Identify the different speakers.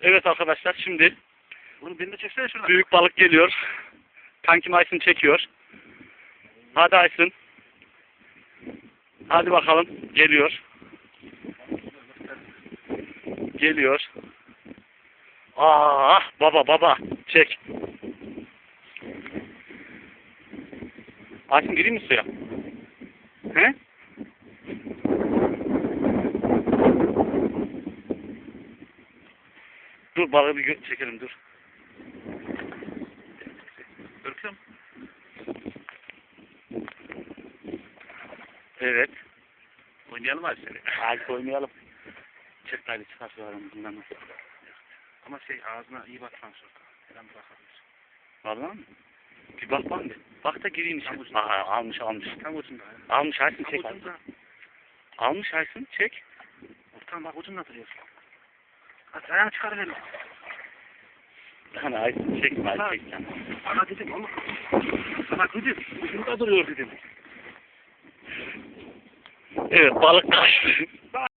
Speaker 1: Evet arkadaşlar şimdi
Speaker 2: Bunu beni de çeksene şuradan.
Speaker 1: büyük balık geliyor. Kankim Aysun çekiyor. Hadi Aysun. Hadi bakalım. Geliyor. Geliyor. Ah baba baba. Çek. Aysun gireyim mi suya? He? Dur balığı bir çekelim dur.
Speaker 2: Görkem.
Speaker 1: Evet.
Speaker 2: Oynayalım abi seni.
Speaker 1: Hadi oynayalım. Çek hadi çıkar şu aramızdan.
Speaker 2: Ama şey ağzına iyi bakman sonra. Ben bakarız.
Speaker 1: Vallahi mi? Bir bak bak. Bak da gireyim
Speaker 2: ucunda.
Speaker 1: Aha, almış almış.
Speaker 2: Tam ucunda.
Speaker 1: Almış Aysun
Speaker 2: Tam
Speaker 1: çek. Almış Aysun çek.
Speaker 2: Tam bak ucunda duruyorsun. Hadi ayağını çıkarıverin.
Speaker 1: Hani Aysun çekme. Aysun çekme.
Speaker 2: Sana dedim ama. Sana dedim. Ucunda duruyor dedim.
Speaker 1: Evet balık kaçtı.